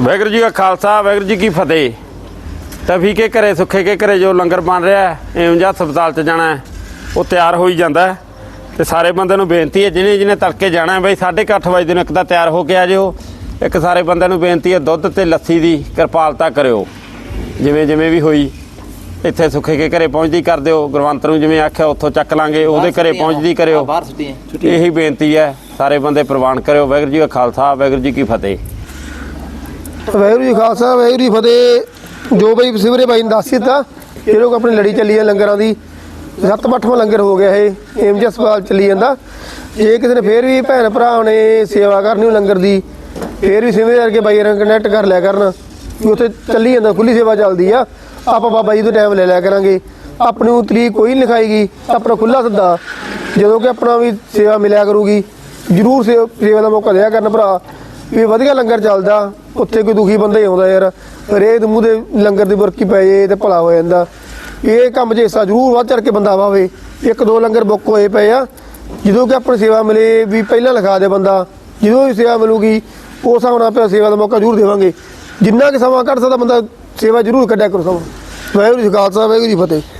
ਵਾਹਿਗੁਰੂ ਜੀ ਕਾ ਖਾਲਸਾ ਵਾਹਿਗੁਰੂ ਜੀ ਕੀ ਫਤਿਹ। ਤਫੀ ਕੇ ਘਰੇ ਸੁੱਖੇ ਕੇ ਘਰੇ ਜੋ ਲੰਗਰ ਬਣ ਰਿਹਾ ਹੈ ਏਮਜ ਹਸਪਤਾਲ ਚ ਜਾਣਾ ਹੈ ਉਹ ਤਿਆਰ ਹੋਈ ਜਾਂਦਾ ਹੈ। ਤੇ ਸਾਰੇ ਬੰਦੇ ਨੂੰ ਬੇਨਤੀ ਹੈ ਜਿਹਨੇ ਜਿਹਨੇ ਤੜਕੇ ਜਾਣਾ ਹੈ ਬਈ 8:30 ਵਜੇ ਨੂੰ ਇੱਕ ਤਾਂ ਤਿਆਰ ਹੋ ਕੇ ਆ ਜਿਓ ਇੱਕ ਸਾਰੇ ਬੰਦਿਆਂ ਨੂੰ ਬੇਨਤੀ ਹੈ ਦੁੱਧ ਤੇ ਲੱਸੀ ਦੀ ਕਿਰਪਾਲਤਾ ਕਰਿਓ। ਜਿਵੇਂ ਜਿਵੇਂ ਵੀ ਹੋਈ ਇੱਥੇ ਸੁੱਖੇ ਕੇ ਘਰੇ ਪਹੁੰਚਦੀ ਕਰ ਦਿਓ ਗੁਰਵੰਤ ਨੂੰ ਜਿਵੇਂ ਆਖਿਆ ਉੱਥੋਂ ਚੱਕ ਲਾਂਗੇ ਉਹਦੇ ਘਰੇ ਪਹੁੰਚਦੀ ਕਰਿਓ। ਬਾਹਰ ਇਹੀ ਬੇਨਤੀ ਹੈ ਸਾਰੇ ਬੰਦੇ ਪ੍ਰਵਾਨ ਕਰਿਓ। ਵਾਹਿਗੁਰੂ ਜੀ ਕਾ ਖਾਲਸਾ ਵਾਹਿਗੁਰੂ ਜੀ ਕੀ ਫਤਿਹ। ਵਾਹਿਗੁਰੂ ਜੀ ਖਾਲਸਾ, ਵਾਹਿਗੁਰੂ ਜੀ ਫਤਿਹ। ਜੋ ਬਈ ਸਿਵਰੇ ਬਾਈ ਨੇ ਦੱਸ ਦਿੱਤਾ, ਇਹ ਲੋਕ ਆਪਣੀ ਲੜੀ ਚੱਲੀ ਹੈ ਲੰਗਰਾਂ ਦੀ। ਸੱਤ ਅੱਠਵਾਂ ਲੰਗਰ ਹੋ ਗਿਆ ਇਹ ਏਮਜ ਹਸਪਤਾਲ ਚੱਲੀ ਜਾਂਦਾ। ਜੇ ਕਿਸੇ ਨੇ ਫੇਰ ਵੀ ਭੈਣ ਭਰਾ ਨੇ ਸੇਵਾ ਕਰਨੀ ਹੋ ਲੰਗਰ ਦੀ, ਫੇਰ ਵੀ ਸਿਵਰੇ ਵਰਗੇ ਬਾਈ ਨਾਲ ਕਨੈਕਟ ਕਰ ਲਿਆ ਕਰਨ। ਕਿ ਉੱਥੇ ਚੱਲੀ ਜਾਂਦਾ, ਖੁੱਲੀ ਸੇਵਾ ਚੱਲਦੀ ਆ। ਆਪਾਂ ਬਾਬਾ ਜੀ ਤੋਂ ਟਾਈਮ ਲੈ ਲਿਆ ਕਰਾਂਗੇ। ਆਪਣੀ ਨੂੰ ਤਰੀਕ ਕੋਈ ਨਹੀਂ ਲਿਖਾਈਗੀ ਆਪਣਾ ਖੁੱਲਾ ਸੱਦਾ। ਜਦੋਂ ਕਿ ਆਪਣਾ ਵੀ ਸੇਵਾ ਮਿਲਿਆ ਕਰੂਗੀ। ਜਰੂਰ ਸੇ- ਸੇਵਾ ਦਾ ਮੌਕਾ ਦਿਆ ਕਰਨ ਭਰਾ। ਵੀ ਵਧੀਆ ਲੰਗਰ ਚੱਲਦਾ, ਉੱਥੇ ਕੋਈ ਦੁਖੀ ਬੰਦਾ ਹੀ ਆਉਂਦਾ ਯਾਰ। ਰੇਤ ਮੂੰਹ ਦੇ ਲੰਗਰ ਦੀ ਬੁਰਕੀ ਪੈ ਜੇ ਤੇ ਭਲਾ ਹੋ ਜਾਂਦਾ। ਇਹ ਕੰਮ 'ਚ ਹਿੱਸਾ ਜ਼ਰੂਰ ਵੱਧ ਚੜ ਕੇ ਬੰਦਾ ਵਾਵੇ। ਇੱਕ ਦੋ ਲੰਗਰ ਬੁੱਕ ਹੋਏ ਪਏ ਆ। ਜਦੋਂ ਕਿ ਆਪਣੀ ਸੇਵਾ ਮਿਲੇ ਵੀ ਪਹਿਲਾਂ ਲਿਖਾ ਦੇ ਬੰਦਾ। ਜਦੋਂ ਵੀ ਸੇਵਾ ਮਿਲੂਗੀ, ਉਸ ਹਿਸਾਬ ਨਾਲ ਆਪਾਂ ਸੇਵਾ ਦਾ ਮੌਕਾ ਜ਼ਰੂਰ ਦੇਵਾਂਗੇ। ਜਿੰਨਾ ਕਿ ਸਮਾਂ ਕੱਢ ਸਕਦਾ ਬੰਦਾ, ਸੇਵਾ ਜ਼ਰੂਰ ਕੱਢਿਆ ਕਰੋ ਸਮਾਂ। ਵਾਹਿਗੁਰੂ ਜੀ ਖਾਲਸਾ, ਵਾਹਿਗੁਰੂ ਜੀ ਫਤਿਹ।